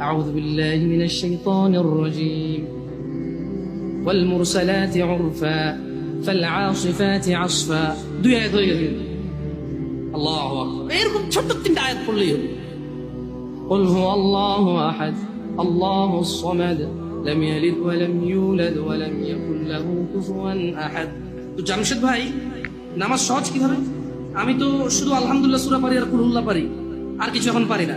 أعوذ بالله من الشيطان الرجيم والمرسلات عرفا فالعاصفات عصفا দুই আয়াত হয়ে গেছে আল্লাহু আকবার এরকম ছোট তিনটা আয়াত পড়লেই হবে قل هو الله أحد الله الصمد لم يلد ولم يولد ولم يكن له كفوا أحد তো জামশেদ ভাই নামাজ সহজ কিভাবে আমি তো শুধু আলহামদুলিল্লাহ সূরা পারি আর কুলহুল্লাহ পারি আর কিছু এখন পারি না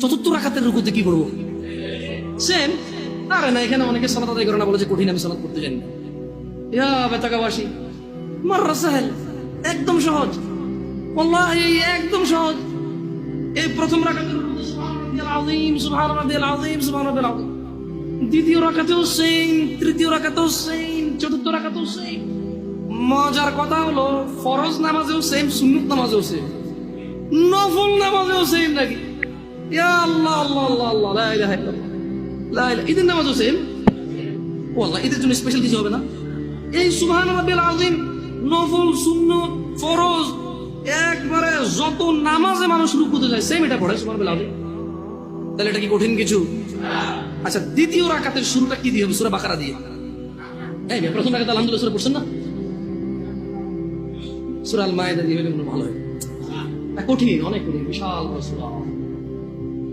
চতুর্থ রাখাতের রুকুতে কি করব? সেম আরে না, এখানে অনেকে সালাত আদায় করে না, বলে যে কঠিন আমি সালাত করতে জানি ইয়া বেতাকাবাসী সাহেল, একদম সহজ। ওয়াল্লাহি, একদম সহজ। এই প্রথম আযীম দ্বিতীয় তৃতীয় সেম চতুর্থ মজার কথা হলো, ফরজ নামাজেও সেম নামাজেও সেম নামাজেও সেম নাকি? ঈদের নামাজও সেম ও আল্লাহ ঈদের জন্য স্পেশাল কিছু হবে না? এই সুবহান রাব্বিল আযীম, নফল, সুন্নত, ফরজ, একবারে যত নামাজে মানুষ রুকুতে যায় সেম এটা পড়ে সুবহান রাব্বিল তাহলে এটা কি কঠিন কিছু? আচ্ছা দ্বিতীয় রাকাতের শুরুটা কি দিয়ে হবে? সূরা বাকারা দিয়ে। এই প্রথম রাকাতে আলহামদুলিল্লাহ সূরা পড়ছেন না? সূরা আল দিয়ে ভালো হয় কঠিন, অনেক কঠিন, বিশাল